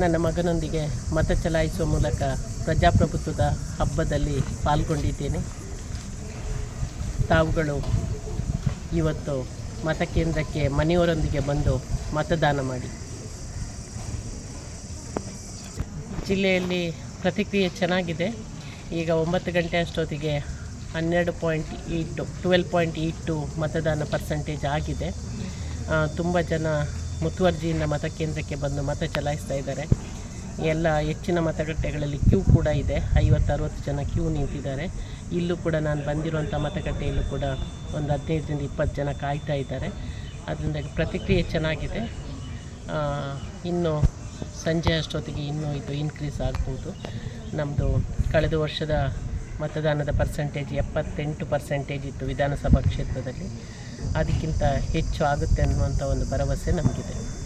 ನನ್ನ ಮಗನೊಂದಿಗೆ ಮತ ಚಲಾಯಿಸುವ ಮೂಲಕ ಪ್ರಜಾಪ್ರಭುತ್ವದ ಹಬ್ಬದಲ್ಲಿ ಪಾಲ್ಗೊಂಡಿದ್ದೇನೆ. ತಾವುಗಳು ಇವತ್ತು ಮತಕೇಂದ್ರಕ್ಕೆ ಮನೆಯವರೊಂದಿಗೆ ಬಂದು ಮತದಾನ ಮಾಡಿ. ಜಿಲ್ಲೆಯಲ್ಲಿ ಪ್ರತಿಕ್ರಿಯೆ ಚೆನ್ನಾಗಿದೆ. ಈಗ ಒಂಬತ್ತು ಗಂಟೆ ಅಷ್ಟೊತ್ತಿಗೆ ಹನ್ನೆರಡು point eight, twelve point eight ಮತದಾನ ಪರ್ಸೆಂಟೇಜ್ ಆಗಿದೆ. ತುಂಬ ಜನ ಮುತುವರ್ಜಿಯಿಂದ ಮತಕೇಂದ್ರಕ್ಕೆ ಬಂದು ಮತ ಚಲಾಯಿಸ್ತಾ ಇದ್ದಾರೆ. ಎಲ್ಲ ಹೆಚ್ಚಿನ ಮತಗಟ್ಟೆಗಳಲ್ಲಿ ಕ್ಯೂ ಕೂಡ ಇದೆ. ಐವತ್ತು ಅರುವತ್ತು ಜನ ಕ್ಯೂ ನಿಂತಿದ್ದಾರೆ. ಇಲ್ಲೂ ಕೂಡ ನಾನು ಬಂದಿರುವಂಥ ಮತಗಟ್ಟೆಯಲ್ಲೂ ಕೂಡ ಒಂದು ಹದಿನೈದರಿಂದ ಇಪ್ಪತ್ತು ಜನ ಕಾಯ್ತಾ ಇದ್ದಾರೆ. ಅದರಿಂದ ಪ್ರತಿಕ್ರಿಯೆ ಚೆನ್ನಾಗಿದೆ. ಇನ್ನು ಸಂಜೆ ಅಷ್ಟೊತ್ತಿಗೆ ಇನ್ನೂ ಇದು ಇನ್ಕ್ರೀಸ್ ಆಗ್ಬೋದು. ನಮ್ಮದು ಕಳೆದ ವರ್ಷದ ಮತದಾನದ ಪರ್ಸೆಂಟೇಜ್ ಎಪ್ಪತ್ತೆಂಟು ಪರ್ಸೆಂಟೇಜ್ ಇತ್ತು ವಿಧಾನಸಭಾ ಕ್ಷೇತ್ರದಲ್ಲಿ. ಅದಕ್ಕಿಂತ ಹೆಚ್ಚು ಆಗುತ್ತೆ ಅನ್ನುವಂಥ ಒಂದು ಭರವಸೆ ನಮಗಿದೆ.